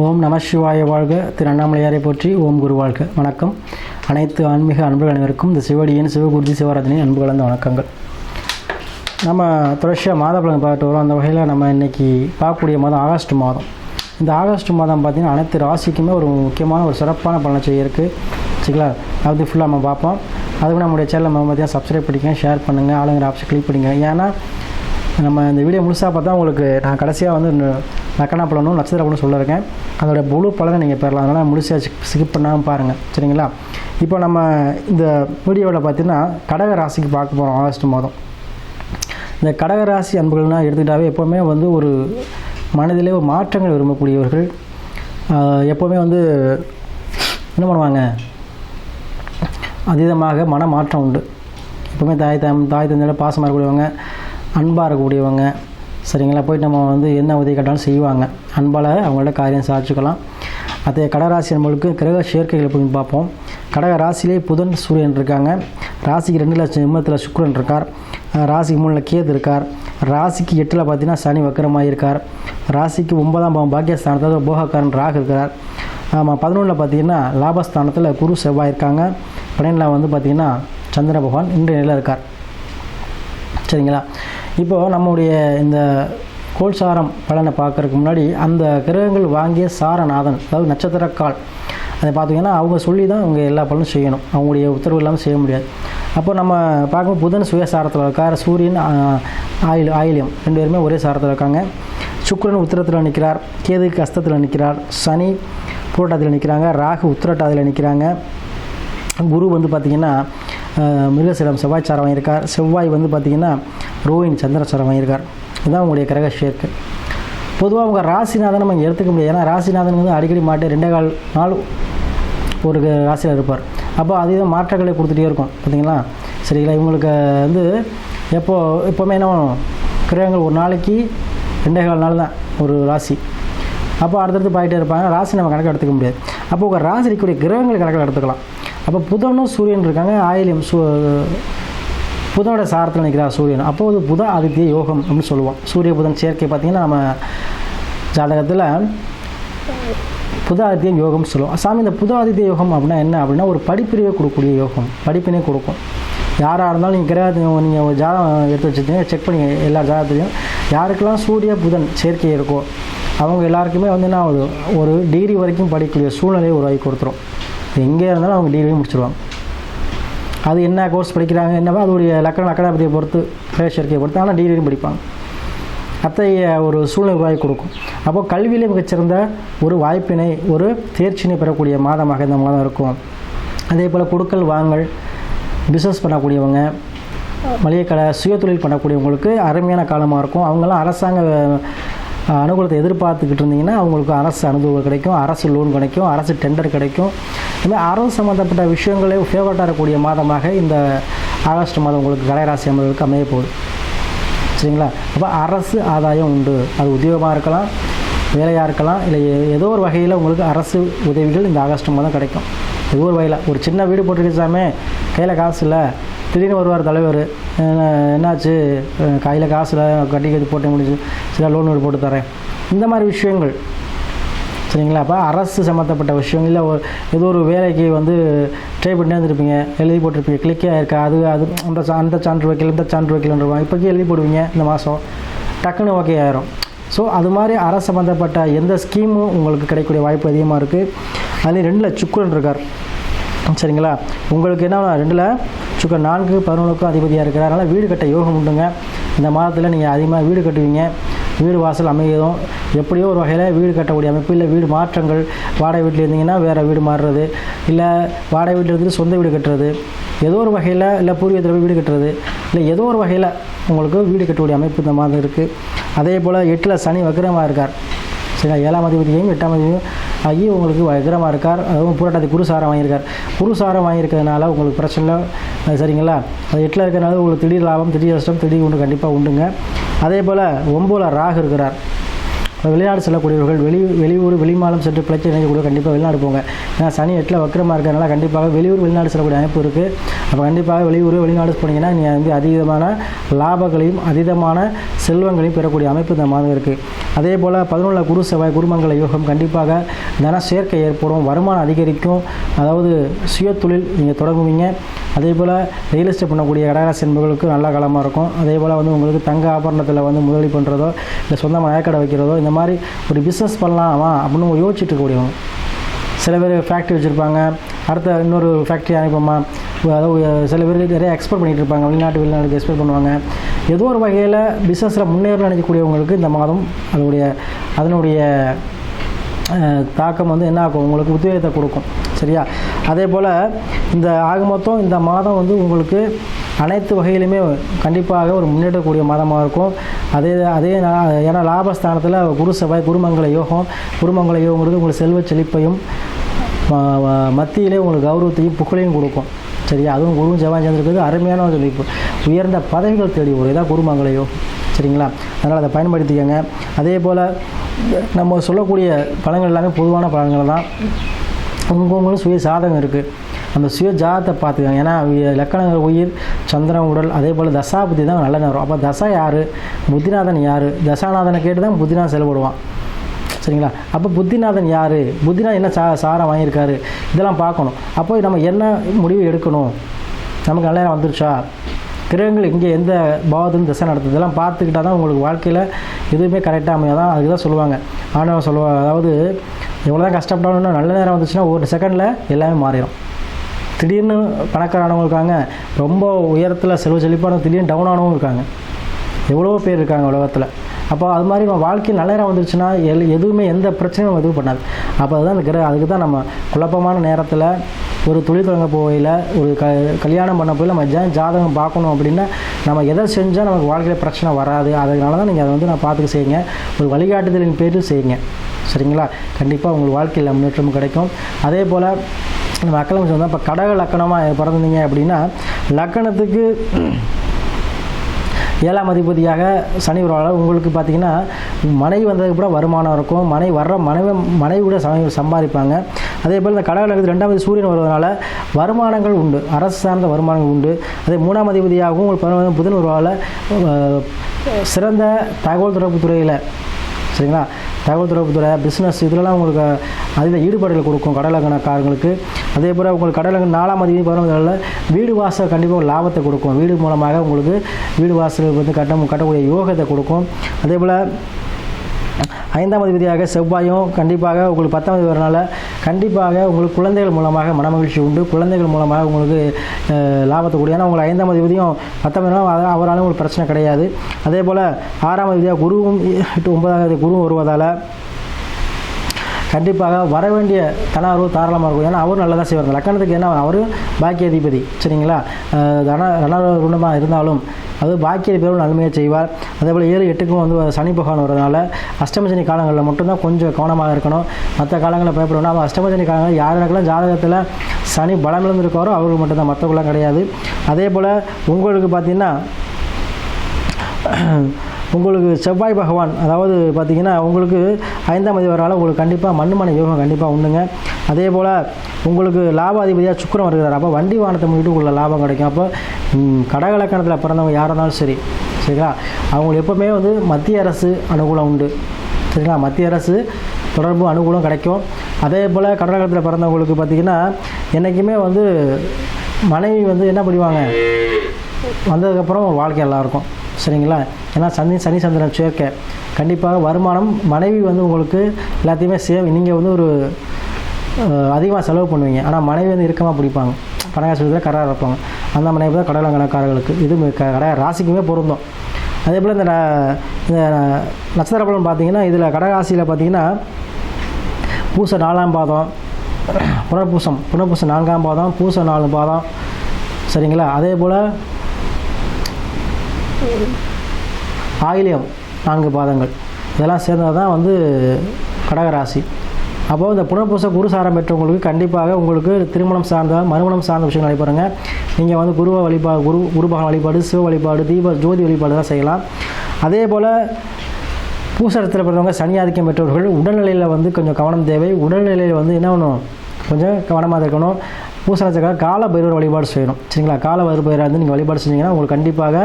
ஓம் நம சிவாய வாழ்க. திரு அண்ணாமலையாரை போற்றி ஓம் குரு வாழ்க. வணக்கம். அனைத்து ஆன்மீக அன்புகள் அனைவருக்கும் இந்த சிவடியின் சிவகுருதி சிவராஜனின் அன்பு கலந்த வணக்கங்கள். நம்ம தொடர்ச்சியாக மாத பலன் பார்த்துட்டு வரோம். அந்த வகையில் நம்ம இன்றைக்கி பார்க்கக்கூடிய மாதம் ஆகஸ்ட் மாதம். இந்த ஆகஸ்ட் மாதம் பார்த்திங்கன்னா அனைத்து ராசிக்குமே ஒரு முக்கியமான ஒரு சிறப்பான பலனை செய்ய இருக்குது சரிங்களா? அது ஃபுல்லாக நம்ம பார்ப்போம். அதுக்கு நம்முடைய சேனலை நம்ம பார்த்தீங்கன்னா சப்ஸ்கிரைப் பண்ணிக்கங்க ஷேர் பண்ணுங்கள் ஆளுங்கிற ஆப்ஷன் கிளிக் பண்ணிங்க ஏன்னா நம்ம இந்த வீடியோ முழுசாக பார்த்தா உங்களுக்கு நான் கடைசியாக வந்து இந்த லக்கணா பலனும் நட்சத்திர பலனும் சொல்லியிருக்கேன் அதோட முழு பலனை நீங்கள் பெறலாம். அதனால் முழுசாக ஸ்கிப் பண்ணாமல் பாருங்கள் சரிங்களா? இப்போ நம்ம இந்த வீடியோவில் பார்த்தீங்கன்னா கடக ராசிக்கு பார்க்க போகிறோம் ஆகஸ்ட் மாதம். இந்த கடக ராசி அன்புகள்னால் எடுத்துக்கிட்டாவே எப்போவுமே வந்து ஒரு மனதிலே ஒரு மாற்றங்கள் விரும்பக்கூடியவர்கள். எப்போவுமே வந்து என்ன பண்ணுவாங்க? அதீதமாக மன மாற்றம் உண்டு. எப்போவுமே தாய் தம் தாய் தந்தையோட பாசமாக இருக்கக்கூடியவங்க. அன்பாக இருக்கக்கூடியவங்க. சரிங்களா? போய் நம்ம வந்து என்ன உதவி கேட்டாலும் செய்வாங்க. அன்பால் அவங்களோட காரியம் சாதிச்சுக்கலாம். அதே கடகராசி நம்மளுக்கு கிரக சேர்க்கைகள் போய் பார்ப்போம். கடக ராசியிலே புதன் சூரியன் இருக்காங்க. ராசிக்கு ரெண்டு லட்சம் நிம்மத்தில் சுக்ரன் இருக்கார். ராசிக்கு மூணில் கேது இருக்கார். ராசிக்கு எட்டில் பார்த்தீங்கன்னா சனி வக்கரமாக இருக்கார். ராசிக்கு ஒன்பதாம் பாவம் பாக்கியஸ்தானத்தில் போகக்காரன் ராகு இருக்கிறார். ஆமாம் பதினொன்றில் பார்த்தீங்கன்னா லாபஸ்தானத்தில் குரு செவ்வாய் இருக்காங்க. பன்னெண்டில் வந்து பார்த்திங்கன்னா சந்திர பகவான் இன்றைய நிலையில் இருக்கார். சரிங்களா? இப்போது நம்முடைய இந்த கோல்சாரம் பலனை பார்க்கறதுக்கு முன்னாடி அந்த கிரகங்கள் வாங்கிய சாரநாதன் அதாவது நட்சத்திரக்கால். அதை பார்த்தீங்கன்னா அவங்க சொல்லி தான் அவங்க எல்லா பலனும் செய்யணும். அவங்களுடைய உத்தரவு இல்லாமல் செய்ய முடியாது. அப்போ நம்ம பார்க்கும்போது புதன் சுயசாரத்தில் இருக்கார். சூரியன் ஆயில் ஆயிலியம். ரெண்டு பேருமே ஒரே சாரத்தில் இருக்காங்க. சுக்கரன் உத்திரத்தில் நிற்கிறார் கேதுக்கு அஸ்தத்தில் நிற்கிறார் சனி பூரட்டாத்தில் நிற்கிறாங்க ராகு உத்திரட்டாதியில் நிற்கிறாங்க குரு வந்து பார்த்திங்கன்னா மிருகசிரம் செவ்வாய் சாரம் வாங்கியிருக்கார். செவ்வாய் வந்து பார்த்திங்கன்னா ரோஹின் சந்திரசாரம் வாங்கியிருக்கார். இதுதான் உங்களுடைய கிரக சேர்க்கை. பொதுவாக உங்கள் ராசிநாதன் நம்ம எடுத்துக்க முடியாது. ஏன்னா ராசிநாதன் வந்து அடிக்கடி மாட்டு ரெண்டே கால் நாள் ஒரு ராசியில் இருப்பார். அப்போ அதுதான் மாற்றங்களை கொடுத்துட்டே இருக்கும். பார்த்தீங்களா? சரிங்களா? இவங்களுக்கு வந்து எப்போ எப்போவுமே என்ன கிரகங்கள் ஒரு நாளைக்கு ரெண்டே கால் நாள் தான் ஒரு ராசி. அப்போ அடுத்தடுத்து பாயிட்டே இருப்பாங்க. ராசி நம்ம கணக்கு எடுத்துக்க முடியாது. அப்போ உங்கள் ராசி இருக்கக்கூடிய கிரகங்கள் கணக்கில் எடுத்துக்கலாம். அப்போ புதனும் சூரியன் இருக்காங்க ஆயிலியம் சூ புதனோட சாரத்தில் நிற்கிறார் சூரியன். அப்போது புத ஆதித்ய யோகம் அப்படின்னு சொல்லுவோம். சூரிய புதன் சேர்க்கை பார்த்திங்கன்னா நம்ம ஜாதகத்தில் புத ஆதித்யம் யோகம் சொல்லுவோம். சாமி இந்த புத ஆதித்ய யோகம் அப்படின்னா என்ன அப்படின்னா ஒரு படிப்பிரிவை கொடுக்கக்கூடிய யோகம். படிப்பினே கொடுக்கும். யாராக இருந்தாலும் நீங்கள் கிரகத்தையும் நீங்கள் ஒரு ஜாதகம் எடுத்து வச்சுருந்தீங்க செக் பண்ணி எல்லா ஜாதகத்துலையும் யாருக்கெல்லாம் சூரிய புதன் சேர்க்கை இருக்கோ அவங்க எல்லாருக்குமே வந்து என்ன ஒரு ஒரு டிகிரி வரைக்கும் படிக்கக்கூடிய சூழ்நிலையை உருவாக்கி கொடுத்துரும். எங்கே இருந்தாலும் அவங்க டிகிரி முடிச்சிருவாங்க. அது என்ன கோர்ஸ் படிக்கிறாங்க என்னவோ அதோடைய லக்கண லக்கணபதியை பொறுத்து பேச்சரிக்கையை பொறுத்து ஆனால் டிகிரியும் படிப்பாங்க. அத்தகைய ஒரு சூழ்நிலை வாய்ப்பு கொடுக்கும். அப்போ கல்வியிலே மிகச்சிறந்த ஒரு வாய்ப்பினை ஒரு தேர்ச்சினை பெறக்கூடிய மாதமாக இந்த மாதம் இருக்கும். அதே போல் கொடுக்கல் வாங்கல் பிஸ்னஸ் பண்ணக்கூடியவங்க மளிகை கடை சுயதொழில் பண்ணக்கூடியவங்களுக்கு அருமையான காலமாக இருக்கும். அவங்கெல்லாம் அரசாங்க அனுகூலத்தை எதிர்பார்த்துக்கிட்டு இருந்தீங்கன்னா அவங்களுக்கு அரசு அனுகூலம் கிடைக்கும் அரசு லோன் கிடைக்கும் அரசு டெண்டர் கிடைக்கும். இதுமாதிரி அரசு சம்மந்தப்பட்ட விஷயங்களே ஃபேவரட்டாக இருக்கக்கூடிய மாதமாக இந்த ஆகஸ்ட் மாதம் உங்களுக்கு கடகராசி அமர்வுக்கு அமைய போகுது. சரிங்களா? அப்போ அரசு ஆதாயம் உண்டு. அது உத்தியோகமாக இருக்கலாம் வேலையாக இருக்கலாம் இல்லை ஏ- ஏதோ ஒரு வகையில் உங்களுக்கு அரசு உதவிகள் இந்த ஆகஸ்ட் மாதம் கிடைக்கும். ஏதோ ஒரு வகையில். ஒரு சின்ன வீடு போட்டுருக்காமே கையில் காசு இல்லை. திடீர்னு வருவார் தலைவர். என்னாச்சு? கையில் காசு கட்டி கட்டி போட்டு முடிச்சு சில லோன் வீடு போட்டு தரேன். இந்த மாதிரி விஷயங்கள். சரிங்களா? அப்போ அரசு சம்மந்தப்பட்ட விஷயம் இல்லை ஒரு ஏதோ ஒரு வேலைக்கு வந்து ட்ரை பண்ணி வந்துருப்பீங்க எழுதி போட்டிருப்பீங்க. கிளிக்கே ஆயிருக்கா? அது அது அந்த சா- அந்த சான்று வைக்கல இந்த சான்று வைக்கலன்றவாங்க இப்போக்கி எழுதி போடுவீங்க இந்த மாதம் டக்குன்னு ஓகே ஆயிரும். ஸோ அது மாதிரி அரசு சம்மந்தப்பட்ட எந்த ஸ்கீமும் உங்களுக்கு கிடைக்கக்கூடிய வாய்ப்பு அதிகமாக இருக்குது அதுலேயும் ரெண்டில் சுக்குரன் இருக்கார். சரிங்களா? உங்களுக்கு என்ன ரெண்டில் சுக்கர் நான்கு பதினொன்றுக்கும் அதிபதியாக இருக்கிறார் அதனால் வீடு கட்ட யோகம் உண்டுங்க. இந்த மாதத்தில் நீங்கள் அதிகமாக வீடு கட்டுவீங்க. வீடு வாசல் அமையதும் எப்படியோ ஒரு வகையில் வீடு கட்டக்கூடிய அமைப்பு இல்லை வீடு மாற்றங்கள் வாடகை வீட்டில் இருந்தீங்கன்னா வேறு வீடு மாறுறது இல்லை வாடகை வீட்டில் இருந்து சொந்த வீடு கட்டுறது ஏதோ ஒரு வகையில் இல்லை பூர்வீகத்தில் போய் வீடு கட்டுறது இல்லை ஏதோ ஒரு வகையில் உங்களுக்கு வீடு கட்டக்கூடிய அமைப்பு இந்த மாதம் இருக்குது அதே போல் எட்டில் சனி வக்கரமாக இருக்கார். சரிங்களா? ஏழாம் அதிபதியையும் எட்டாம் அதிபதியும் ஆகி உங்களுக்கு வக்ரமாக இருக்கார். அதுவும் புரட்டாதி குருசாரம் வாங்கியிருக்கார். குருசாரம் வாங்கியிருக்கிறதுனால உங்களுக்கு பிரச்சனை அது சரிங்களா? அது எட்டில் இருக்கிறனால உங்களுக்கு திடீர் லாபம் திடீர் நஷ்டம் திடீர் உண்டு கண்டிப்பாக உண்டுங்க. அதே போல் ஒம்போல ராகு இருக்கிறார். விளையாடு செல்லக்கூடியவர்கள் வெளி வெளியூர் வெளிமாலம் சென்று பிழைச்சி நினைக்கக்கூடிய கண்டிப்பாக வெளிநாடு போங்க. ஏன்னா சனி எட்டில் வக்கரமாக இருக்கிறதுனால கண்டிப்பாக வெளியூர் வெளிநாடு செல்லக்கூடிய அமைப்பு இருக்குது அப்போ கண்டிப்பாக வெளியூர் வெளிநாடு போனீங்கன்னா நீங்கள் வந்து அதிகமான லாபங்களையும் அதீதமான செல்வங்களையும் பெறக்கூடிய அமைப்பு இந்த மாதம் இருக்குது அதே போல் பதினொன்றில் குரு செவ்வாய் குருமங்கல யோகம் கண்டிப்பாக தன சேர்க்கை ஏற்படும் வருமானம் அதிகரிக்கும். அதாவது சுய தொழில் நீங்கள் தொடங்குவீங்க. அதே போல் ரியல் எஸ்டேட் பண்ணக்கூடிய கடகராசி என்பவர்களுக்கு நல்ல காலமாக இருக்கும். அதே போல் வந்து உங்களுக்கு தங்க ஆபரணத்தில் வந்து முதலீடு பண்ணுறதோ இல்லை சொந்தமாக நகைக்கடை வைக்கிறதோ இந்த மாதிரி ஒரு பிஸ்னஸ் பண்ணலாமா அப்படின்னு யோசிச்சுட்டு இருக்கக்கூடியவங்க சில பேர் ஃபேக்ட்ரி வச்சுருப்பாங்க. அடுத்த இன்னொரு ஃபேக்ட்ரி அனுப்பமா அதாவது சில பேர் நிறைய எக்ஸ்போர்ட் பண்ணிகிட்டு இருப்பாங்க. வெளிநாட்டு வெளிநாட்டுக்கு எக்ஸ்போர்ட் பண்ணுவாங்க. ஏதோ ஒரு வகையில் பிஸ்னஸில் முன்னேற நினைக்கக்கூடியவங்களுக்கு இந்த மாதம் அதனுடைய அதனுடைய தாக்கம் வந்து என்ன ஆகும்? உங்களுக்கு உத்வேகத்தை கொடுக்கும். சரியா? அதே போல் இந்த ஆக மொத்தம் இந்த மாதம் வந்து உங்களுக்கு அனைத்து வகையிலுமே கண்டிப்பாக ஒரு முன்னேற்றக்கூடிய மாதமாக இருக்கும். அதே அதே ஏன்னா லாபஸ்தானத்தில் குரு செவ்வாய் குருமங்கல யோகம் குருமங்கல யோகங்கிறது உங்களுக்கு செல்வ செழிப்பையும் மத்தியிலே உங்களுக்கு கௌரவத்தையும் புகழையும் கொடுக்கும். சரியா? அதுவும் குருவும் செவ்வாய் சேர்ந்துருக்கிறது அருமையான ஒரு செழிப்பு. உயர்ந்த பதவிகள் தேடி ஒரு இதாக குருமங்கல யோகம். சரிங்களா? அதனால் அதை பயன்படுத்திக்கோங்க. அதே போல் நம்ம சொல்லக்கூடிய பழங்கள் எல்லாமே பொதுவான பழங்கள் தான். உங்களுக்கும் சுய சாதகம் இருக்குது அந்த சுய ஜாதத்தை பார்த்துக்கோங்க. ஏன்னா லக்கணங்கள் உயிர் சந்திரன் உடல் அதே போல் தசாபுத்தி தான் நல்ல நேரம். அப்போ தசா யார்? புத்திநாதன் யார்? தசாநாதனை கேட்டு தான் புத்திநாதன் செயல்படுவான் சரிங்களா? அப்போ புத்திநாதன் யார்? புத்திநாதன் என்ன சா சாரம் வாங்கியிருக்காரு? இதெல்லாம் பார்க்கணும். அப்போ நம்ம என்ன முடிவு எடுக்கணும்? நமக்கு நல்ல நேரம் வந்துருச்சா? கிரகங்கள் இங்கே எந்த பாவத்தும் திசை நடத்துது. இதெல்லாம் பார்த்துக்கிட்டா தான் உங்களுக்கு வாழ்க்கையில் எதுவுமே கரெக்டாக அமையாதான் அதுக்கு தான் சொல்லுவாங்க. ஆனவன் சொல்லுவாங்க அதாவது எவ்வளோ தான் நல்ல நேரம் வந்துச்சுன்னா ஒரு செகண்டில் எல்லாமே மாறிடும் திடீர்னு பணக்காரனவங்க இருக்காங்க. ரொம்ப உயரத்தில் செலவு செழிப்பான திடீர்னு டவுன் ஆனவங்க இருக்காங்க. எவ்வளோ பேர் இருக்காங்க உலகத்தில். அப்போ அது மாதிரி நம்ம வாழ்க்கை நல்ல நேரம் வந்துருச்சுன்னா எல் எதுவுமே எந்த பிரச்சனையும் நம்ம எதுவும் பண்ணாது. அப்போ அதுதான் அந்த கிரக அதுக்கு தான் நம்ம குழப்பமான நேரத்தில் ஒரு தொழில் தொடங்க போகையில் ஒரு க கல்யாணம் பண்ண போய் நம்ம ஜா ஜாதகம் பார்க்கணும் அப்படின்னா நம்ம எதை செஞ்சால் நமக்கு வாழ்க்கையில் பிரச்சனை வராது. அதனால தான் நீங்கள் அதை வந்து நான் பார்த்துக்க செய்யுங்க. ஒரு வழிகாட்டுதலின் பேரில் செய்யுங்க. சரிங்களா? கண்டிப்பாக உங்களுக்கு வாழ்க்கையில் முன்னேற்றமும் கிடைக்கும். அதே போல் நம்ம அக்கலம் சொன்னால் இப்போ கடக லக்கணமாக பிறந்தீங்க அப்படின்னா லக்கணத்துக்கு ஏழாம் அதிபதியாக சனி வருவாங்க உங்களுக்கு பார்த்தீங்கன்னா மனைவி வந்ததுக்கு கூட வருமானம் இருக்கும். மனைவி வர்ற மனைவி மனைவி கூட சம்பாதிப்பாங்க. அதே போல் இந்த கடவுளுக்கு ரெண்டாவது சூரியன் வருவதனால வருமானங்கள் உண்டு. அரசு சார்ந்த வருமானங்கள் உண்டு. அதே மூணாம் அதிபதியாகவும் உங்களுக்கு பதினொன்று புதன் வருவால சிறந்த தகவல் தொடர்பு துறையில் சரிங்களா? தகவல் தொடர்புத்துறை பிஸ்னஸ் இதிலலாம் உங்களுக்கு அதில் ஈடுபாடுகள் கொடுக்கும் கடலங்கணக்காரங்களுக்கு அதே போல் உங்களுக்கு கடலங்க நாலாம் அதிகம் பதினொன்றால் வீடு வாசல் கண்டிப்பாக ஒரு லாபத்தை கொடுக்கும். வீடு மூலமாக உங்களுக்கு வீடு வாசல் வந்து கட்ட கட்டக்கூடிய யோகத்தை கொடுக்கும். அதே போல் ஐந்தாம் அதிபதியாக செவ்வாயும் கண்டிப்பாக உங்களுக்கு பத்தாம் அதிபதி வரனால கண்டிப்பாக உங்களுக்கு குழந்தைகள் மூலமாக மனமகிழ்ச்சி உண்டு. குழந்தைகள் மூலமாக உங்களுக்கு லாபத்தை கூடிய ஏன்னா உங்களுக்கு ஐந்தாம் அதிபதியும் பத்தாம் தேதி அவராலும் உங்களுக்கு பிரச்சனை கிடையாது. அதே போல் ஆறாம் அதிபதியாக குருவும் எட்டு ஒன்பதாம் குருவும் வருவதால் கண்டிப்பாக வர வேண்டிய தனார்வு தாராளமாக இருக்கும். ஏன்னா அவரும் நல்லதாக செய்வார். லக்கணத்துக்கு என்ன அவரும் பாக்கிய அதிபதி சரிங்களா? தன ரணமாக இருந்தாலும் அது பாக்கிய பேரும் நன்மையை செய்வார். அதே போல் ஏழு எட்டுக்கும் வந்து சனி பகவான் வரதுனால அஷ்டமசனி காலங்களில் மட்டும்தான் கொஞ்சம் கவனமாக இருக்கணும். மற்ற காலங்களில் பயப்படணும் நம்ம அஷ்டமசனி காலங்களில் யாருக்கெல்லாம் ஜாதகத்தில் சனி பலம் இருந்திருக்காரோ அவருக்கு மட்டும்தான். மற்றவங்களாம் கிடையாது. அதே போல் உங்களுக்கு பார்த்தீங்கன்னா உங்களுக்கு செவ்வாய் பகவான் அதாவது பார்த்தீங்கன்னா உங்களுக்கு ஐந்தாம் அதிபரால் உங்களுக்கு கண்டிப்பாக மண்ணுமனை யோகம் கண்டிப்பாக உண்டுங்க. அதே போல் உங்களுக்கு லாபாதிபதியாக சுக்கரம் வருகிறார். அப்போ வண்டி வாகனத்தை முன்னிட்டு உள்ள லாபம் கிடைக்கும். அப்போ கடகலக்கணத்தில் பிறந்தவங்க யாராக இருந்தாலும் சரி சரிங்களா? அவங்களுக்கு எப்போவுமே வந்து மத்திய அரசு அனுகூலம் உண்டு. சரிங்களா? மத்திய அரசு தொடர்பு அனுகூலம் கிடைக்கும். அதே போல் கடகலக்கணத்தில் பிறந்தவங்களுக்கு பார்த்திங்கன்னா என்றைக்குமே வந்து மனைவி வந்து என்ன பண்ணுவாங்க? வந்ததுக்கப்புறம் வாழ்க்கை நல்லாயிருக்கும் சரிங்களா? ஏன்னா சனி சனி சந்திரன் சேர்க்கை. கண்டிப்பாக வருமானம் மனைவி வந்து உங்களுக்கு எல்லாத்தையுமே சேவ் நீங்கள் வந்து ஒரு அதிகமாக செலவு பண்ணுவீங்க. ஆனால் மனைவி வந்து இறுக்கமாக பிடிப்பாங்க. பணகாசத்தில் கராக இருப்பாங்க. அந்த மனைவி தான் கடலங்கணக்காரர்களுக்கு இது கடையா க- ராசிக்குமே பொருந்தும். அதே போல் இந்த ந- இந்த நட்சத்திர பலன் பார்த்தீங்கன்னா இதில் கடகாசியில் பார்த்தீங்கன்னா பூச நாலாம் பாதம் புனர்பூசம் புனர்பூசம் நான்காம் பாதம் பூச நாலு பாதம் சரிங்களா? அதே போல் ஆயிலியம் நான்கு பாதங்கள். இதெல்லாம் சேர்ந்தது தான் வந்து கடகராசி. அப்போது இந்த புனர்பூச குரு சாரம் பெற்றவங்களுக்கு கண்டிப்பாக உங்களுக்கு திருமணம் சார்ந்த மறுமணம் சார்ந்த விஷயங்கள் நடைபெறுங்க நீங்கள் வந்து குருவை வழிபாடு குரு குருபகன் வழிபாடு சிவ வழிபாடு தீப ஜோதி வழிபாடு தான் செய்யலாம். அதே போல் பூசரத்தில் பிறந்தவங்க சனி ஆதிக்கம் பெற்றவர்கள் உடல்நிலையில் வந்து கொஞ்சம் கவனம் தேவை. உடல்நிலையில் வந்து என்ன பண்ணணும் கொஞ்சம் கவனமாக இருக்கணும். பூசணத்துக்காக கால பைரவர் வழிபாடு செய்யணும். சரிங்களா? கால பைரவரை வந்து நீங்கள் வழிபாடு செஞ்சீங்கன்னா உங்களுக்கு கண்டிப்பாக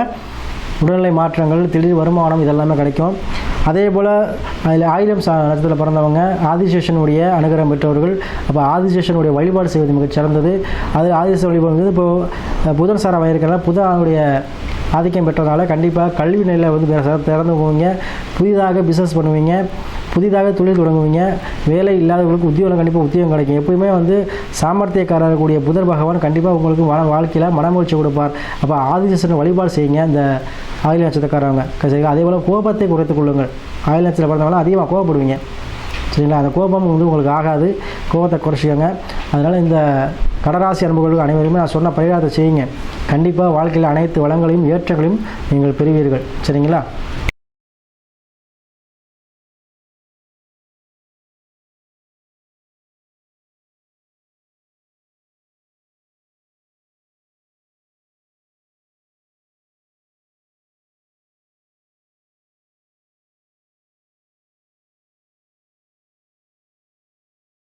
உடல்நிலை மாற்றங்கள் திடீர் வருமானம் இதெல்லாமே கிடைக்கும். அதே போல் அதில் ஆயிரம் சா நட்சத்திரத்தில் பிறந்தவங்க ஆதிசேஷனுடைய அனுகிரகம் பெற்றவர்கள் அப்போ ஆதிசேஷனுடைய வழிபாடு செய்வது மிகச் சிறந்தது. அது ஆதிசேஷன் வழிபாடு வந்து இப்போது புதன் சாரம் இருக்கிறனால புதனுடைய ஆதிக்கம் பெற்றதுனால கண்டிப்பாக கல்வி நிலையில் வந்து திறந்து போவீங்க புதிதாக பிஸ்னஸ் பண்ணுவீங்க. புதிதாக தொழில் தொடங்குவீங்க. வேலை இல்லாதவங்களுக்கு உத்தியோகம் கண்டிப்பாக உத்தியோகம் கிடைக்கும். எப்பயுமே வந்து சாமர்த்தியக்காரர் கூடிய புதர் பகவான் கண்டிப்பாக உங்களுக்கு வா வாழ்க்கையில் மனமகிழ்ச்சி கொடுப்பார். அப்போ ஆதிசேஷனை வழிபாடு செய்யுங்க. இந்த ஆயுள் நட்சத்திரக்காரவங்க. சரிங்களா? அதே போல் கோபத்தை குறைத்துக் கொள்ளுங்கள். ஆயுள் நட்சத்திரம் பிறந்தவங்களாம் அதிகமாக கோவப்படுவீங்க சரிங்களா? அந்த கோபம் வந்து உங்களுக்கு ஆகாது. கோபத்தை குறைச்சிக்கோங்க. அதனால் இந்த கடராசி அன்புகளுக்கு அனைவருமே நான் சொன்ன பரிகாரத்தை செய்யுங்க. கண்டிப்பாக வாழ்க்கையில் அனைத்து வளங்களையும் ஏற்றங்களையும் நீங்கள் பெறுவீர்கள். சரிங்களா?